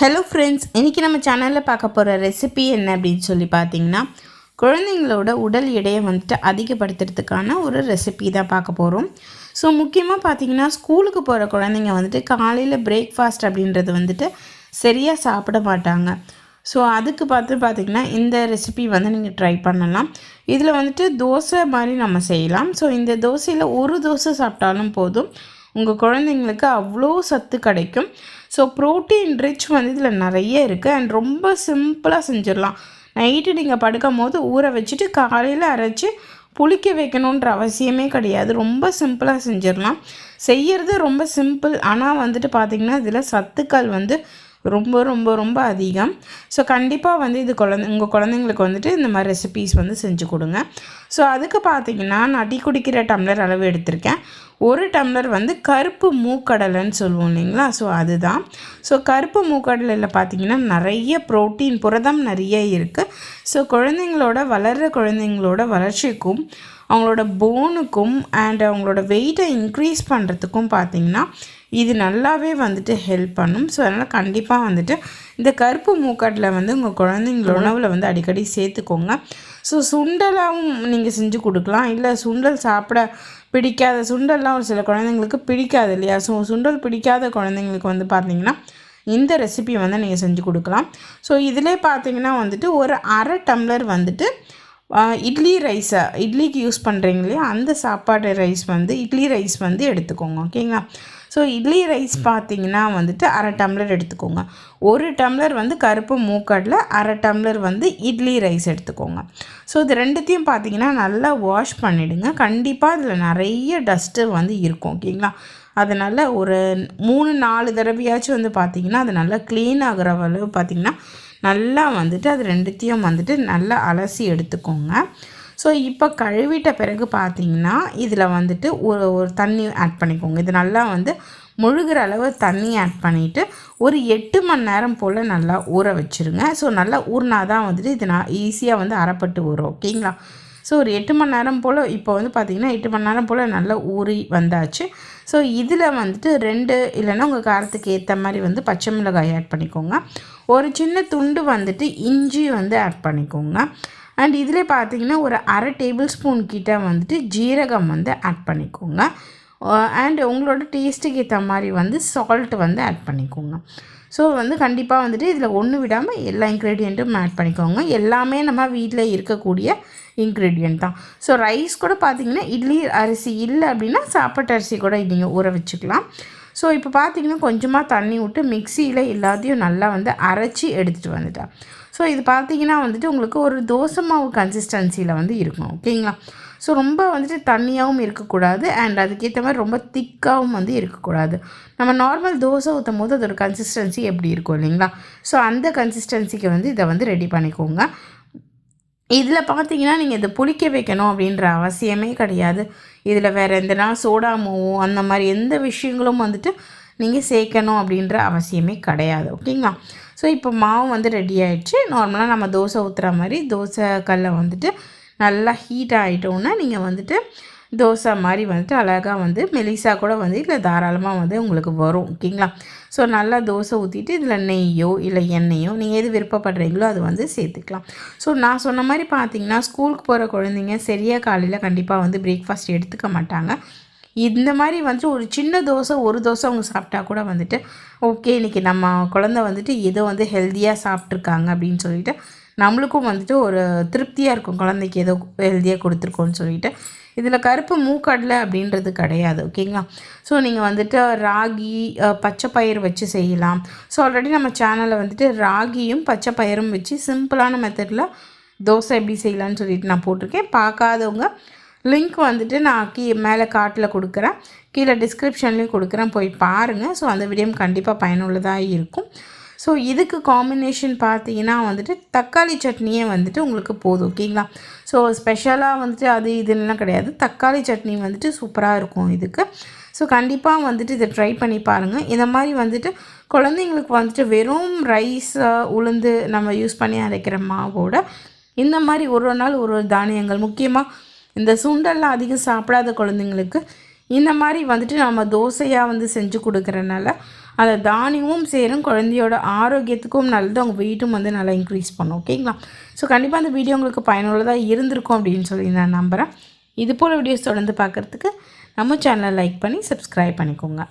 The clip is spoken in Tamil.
ஹலோ ஃப்ரெண்ட்ஸ் இன்றைக்கி நம்ம சேனலில் பார்க்க போகிற ரெசிபி என்ன அப்படின்னு சொல்லி பார்த்தீங்கன்னா குழந்தைங்களோட உடல் எடையை வந்துட்டு அதிகப்படுத்துறதுக்கான ஒரு ரெசிபி தான் பார்க்க போகிறோம் ஸோ முக்கியமாக பார்த்தீங்கன்னா ஸ்கூலுக்கு போகிற குழந்தைங்க வந்துட்டு காலையில் பிரேக்ஃபாஸ்ட் அப்படின்றது வந்துட்டு சரியாக சாப்பிட மாட்டாங்க. ஸோ அதுக்கு பார்த்து பார்த்திங்கன்னா இந்த ரெசிபி வந்து நீங்கள் ட்ரை பண்ணலாம். இதில் வந்துட்டு தோசை மாதிரி நம்ம செய்யலாம். ஸோ இந்த தோசையில் ஒரு தோசை சாப்பிட்டாலும் போதும். உங்கள் குழந்தைங்களுக்கு அவ்வளோ சத்து கிடைக்கும். ஸோ ப்ரோட்டீன் ரிச் வந்து இதில் நிறைய இருக்குது அண்ட் ரொம்ப சிம்பிளாக செஞ்சிடலாம். நைட்டு நீங்கள் படுக்கும் போது ஊற வச்சுட்டு காலையில் அரைச்சி புளிக்க வைக்கணுன்ற அவசியமே கிடையாது. ரொம்ப சிம்பிளாக செஞ்சிடலாம். செய்கிறது ரொம்ப சிம்பிள் ஆனால் வந்துட்டு பார்த்திங்கன்னா இதில் சத்துக்கள் வந்து ரொம்ப ரொம்ப ரொம்ப அதிகம். ஸோ கண்டிப்பாக வந்து இது குழந்தை உங்கள் குழந்தைங்களுக்கு வந்துட்டு இந்த மாதிரி ரெசிபீஸ் வந்து செஞ்சு கொடுங்க. ஸோ அதுக்கு பார்த்தீங்கன்னா நான் டீ குடிக்கிற டம்ளர் அளவு எடுத்திருக்கேன். ஒரு டம்ளர் வந்து கருப்பு மூக்கடலைன்னு சொல்லுவோம் இல்லைங்களா? ஸோ அதுதான். ஸோ கருப்பு மூக்கடலையில் பார்த்தீங்கன்னா நிறைய ப்ரோட்டீன் புரதம் நிறைய இருக்குது ஸோ குழந்தைங்களோட வளர்கிற குழந்தைங்களோட வளர்ச்சிக்கும் அவங்களோட போனுக்கும் அண்ட் அவங்களோட வெயிட்டை இன்க்ரீஸ் பண்ணுறதுக்கும் பார்த்திங்கன்னா இது நல்லாவே வந்துட்டு ஹெல்ப் பண்ணும். ஸோ அதனால் கண்டிப்பாக வந்துட்டு இந்த கருப்பு மூக்காட்டில் வந்து உங்கள் குழந்தைங்களோட உணவில் வந்து அடிக்கடி சேர்த்துக்கோங்க. ஸோ சுண்டலாகவும் நீங்கள் செஞ்சு கொடுக்கலாம். இல்லை சுண்டல் சாப்பிட பிடிக்காத சுண்டல்லாம் ஒரு சில குழந்தைங்களுக்கு பிடிக்காது இல்லையா? ஸோ சுண்டல் பிடிக்காத குழந்தைங்களுக்கு வந்து பார்த்திங்கன்னா இந்த ரெசிபி வந்து நீங்கள் செஞ்சு கொடுக்கலாம். ஸோ இதிலே பார்த்தீங்கன்னா வந்துட்டு ஒரு அரை டம்ளர் வந்துட்டு இட்லி ரைஸை இட்லிக்கு யூஸ் பண்ணுறீங்க இல்லையா? அந்த சாப்பாடு ரைஸ் வந்து இட்லி ரைஸ் வந்து எடுத்துக்கோங்க ஓகேங்களா ஸோ இட்லி ரைஸ் பார்த்தீங்கன்னா வந்துட்டு அரை டம்ளர் எடுத்துக்கோங்க. ஒரு டம்ளர் வந்து கருப்பு மூக்கடில் அரை டம்ளர் வந்து இட்லி ரைஸ் எடுத்துக்கோங்க. ஸோ இது ரெண்டுத்தையும் பார்த்தீங்கன்னா நல்லா வாஷ் பண்ணிவிடுங்க கண்டிப்பாக இதில் நிறைய டஸ்ட்டு வந்து இருக்கும் ஓகேங்களா அதனால் ஒரு மூணு நாலு தடவையாச்சும் வந்து பார்த்திங்கன்னா அது நல்லா க்ளீன் ஆகிற அளவு பார்த்திங்கன்னா நல்லா வந்துட்டு அது ரெண்டுத்தையும் வந்துட்டு நல்லா அலசி எடுத்துக்கோங்க. ஸோ இப்போ கழுவிட்ட பிறகு பார்த்தீங்கன்னா இதில் வந்துட்டு ஒரு ஒரு தண்ணி ஆட் பண்ணிக்கோங்க. இது நல்லா வந்து முழுகிற அளவு தண்ணி ஆட் பண்ணிவிட்டு ஒரு எட்டு மணி நேரம் போல் நல்லா ஊற வச்சுருங்க. ஸோ நல்லா ஊறினா தான் வந்துட்டு இது நான் ஈஸியாக வந்து அறப்பட்டு ஊறும். ஓகேங்களா ஸோ ஒரு எட்டு மணி நேரம் போல் இப்போ வந்து பார்த்திங்கன்னா எட்டு மணி நேரம் போல் நல்லா ஊறி வந்தாச்சு. ஸோ இதில் வந்துட்டு ரெண்டு இல்லைன்னா உங்கள் காரத்துக்கு ஏற்ற மாதிரி வந்து பச்சை மிளகாய் ஆட் பண்ணிக்கோங்க. ஒரு சின்ன துண்டு வந்துட்டு இஞ்சி வந்து ஆட் பண்ணிக்கோங்க. அண்ட் இதில் பார்த்தீங்கன்னா ஒரு அரை டேபிள் ஸ்பூன் கிட்ட வந்துட்டு ஜீரகம் வந்து ஆட் பண்ணிக்கோங்க. அண்ட் உங்களோட டேஸ்ட்டுக்கு ஏற்ற மாதிரி வந்து சால்ட் வந்து ஆட் பண்ணிக்கோங்க. ஸோ வந்து கண்டிப்பாக வந்துட்டு இதில் ஒன்று விடாமல் எல்லா இன்க்ரீடியண்ட்டும் ஆட் பண்ணிக்கோங்க. எல்லாமே நம்ம வீட்டில் இருக்கக்கூடிய இன்க்ரீடியண்ட் தான். ஸோ ரைஸ் கூட பார்த்திங்கன்னா இட்லி அரிசி இல்லை அப்படின்னா சாப்பாட்டு அரிசி கூட நீங்கள் ஊற வச்சுக்கலாம். ஸோ இப்போ பார்த்தீங்கன்னா கொஞ்சமாக தண்ணி விட்டு மிக்சியில் எல்லாத்தையும் நல்லா வந்து அரைச்சி எடுத்துகிட்டு வந்துட்டேன் ஸோ இது பார்த்தீங்கன்னா வந்துட்டு உங்களுக்கு ஒரு தோசை மாவு கன்சிஸ்டன்சியில் வந்து இருக்கும். ஓகேங்களா ஸோ ரொம்ப வந்துட்டு தண்ணியாகவும் இருக்கக்கூடாது அண்ட் அதுக்கேற்ற மாதிரி ரொம்ப திக்காகவும் வந்து இருக்கக்கூடாது. நம்ம நார்மல் தோசை ஊற்றும் போது அதோட கன்சிஸ்டன்சி எப்படி இருக்கும் இல்லைங்களா? ஸோ அந்த கன்சிஸ்டன்சிக்கு வந்து இதை வந்து ரெடி பண்ணிக்கோங்க. இதில் பார்த்தீங்கன்னா நீங்கள் இதை புளிக்க வைக்கணும் அப்படின்ற அவசியமே கிடையாது. இதில் வேறு எந்தனா சோடாமோவோ அந்த மாதிரி எந்த விஷயங்களும் வந்துட்டு நீங்கள் சேர்க்கணும் அப்படின்ற அவசியமே கிடையாது. ஓகேங்களா? ஸோ இப்போ மாவு வந்து ரெடி ஆகிடுச்சு நார்மலாக நம்ம தோசை ஊற்றுற மாதிரி தோசை கல்லை வந்துட்டு நல்லா ஹீட் ஆகிட்டோன்னா நீங்கள் வந்துட்டு தோசை மாதிரி வந்துட்டு அழகாக வந்து மெலிசா கூட வந்து இதில் தாராளமாக வந்து உங்களுக்கு வரும். ஓகேங்களா? ஸோ நல்லா தோசை ஊற்றிட்டு இதில் நெய்யோ இல்லை எண்ணெயோ நீங்கள் எது விருப்பப்படுறீங்களோ அது வந்து சேர்த்துக்கலாம். ஸோ நான் சொன்ன மாதிரி பார்த்தீங்கன்னா ஸ்கூலுக்கு போகிற குழந்தைங்க சரியாக காலையில் கண்டிப்பாக வந்து பிரேக்ஃபாஸ்ட் எடுத்துக்க மாட்டாங்க. இந்த மாதிரி வந்துட்டு ஒரு சின்ன தோசை ஒரு தோசை அவங்க சாப்பிட்டா கூட வந்துட்டு ஓகே இன்றைக்கி நம்ம குழந்த வந்துட்டு ஏதோ வந்து ஹெல்த்தியாக சாப்பிட்ருக்காங்க அப்படின்னு சொல்லிட்டு நம்மளுக்கும் வந்துட்டு ஒரு திருப்தியாக இருக்கும். குழந்தைக்கு ஏதோ ஹெல்த்தியாக கொடுத்துருக்கோன்னு சொல்லிட்டு. இதில் கருப்பு மூக்கடலை அப்படின்றது கிடையாது ஓகேங்களா? ஸோ நீங்கள் வந்துட்டு ராகி பச்சை பயிர் வச்சு செய்யலாம். ஸோ ஆல்ரெடி நம்ம சேனலில் வந்துட்டு ராகியும் பச்சை பயிரும் வச்சு சிம்பிளான மெத்தடில் தோசை எப்படி செய்யலான்னு சொல்லிட்டு நான் போட்டிருக்கேன். பார்க்காதவங்க லிங்க் வந்துட்டு நான் கீ மேலே காட்டில் கொடுக்குறேன். கீழே டிஸ்கிரிப்ஷன்லேயும் கொடுக்குறேன். போய் பாருங்கள் ஸோ அந்த வீடியோ கண்டிப்பாக பயனுள்ளதாக இருக்கும். ஸோ இதுக்கு காம்பினேஷன் பார்த்தீங்கன்னா வந்துட்டு தக்காளி சட்னியே வந்துட்டு உங்களுக்கு போதும் ஓகேங்களா? ஸோ ஸ்பெஷலாக வந்துட்டு அது இதுலாம் கிடையாது. தக்காளி சட்னி வந்துட்டு சூப்பராக இருக்கும் இதுக்கு. ஸோ கண்டிப்பாக வந்துட்டு இதை ட்ரை பண்ணி பாருங்கள் இந்த மாதிரி வந்துட்டு குழந்தைங்களுக்கு வந்துட்டு வெறும் ரைஸ் உளுந்து நம்ம யூஸ் பண்ணி அரைக்கிற மாவோட இந்த மாதிரி ஒரு நாள் ஒரு ஒரு தானியங்கள் முக்கியமாக இந்த சுண்டல்லாம் அதிகம் சாப்பிடாத குழந்தைங்களுக்கு இந்த மாதிரி வந்துட்டு நம்ம தோசையாக வந்து செஞ்சு கொடுக்குறனால அந்த தானியமும் சேரும் குழந்தையோட ஆரோக்கியத்துக்கும் நல்லது அவங்க வெயிட்டும் வந்து நல்லா இன்க்ரீஸ் பண்ணும் ஓகேங்களா? ஸோ கண்டிப்பாக அந்த வீடியோ உங்களுக்கு பயனுள்ளதாக இருந்திருக்கும் அப்படின்னு சொல்லி நான் நம்புகிறேன் இது போல் வீடியோஸ் தொடர்ந்து பார்க்குறதுக்கு நம்ம சேனலை லைக் பண்ணி சப்ஸ்கிரைப் பண்ணிக்கோங்க.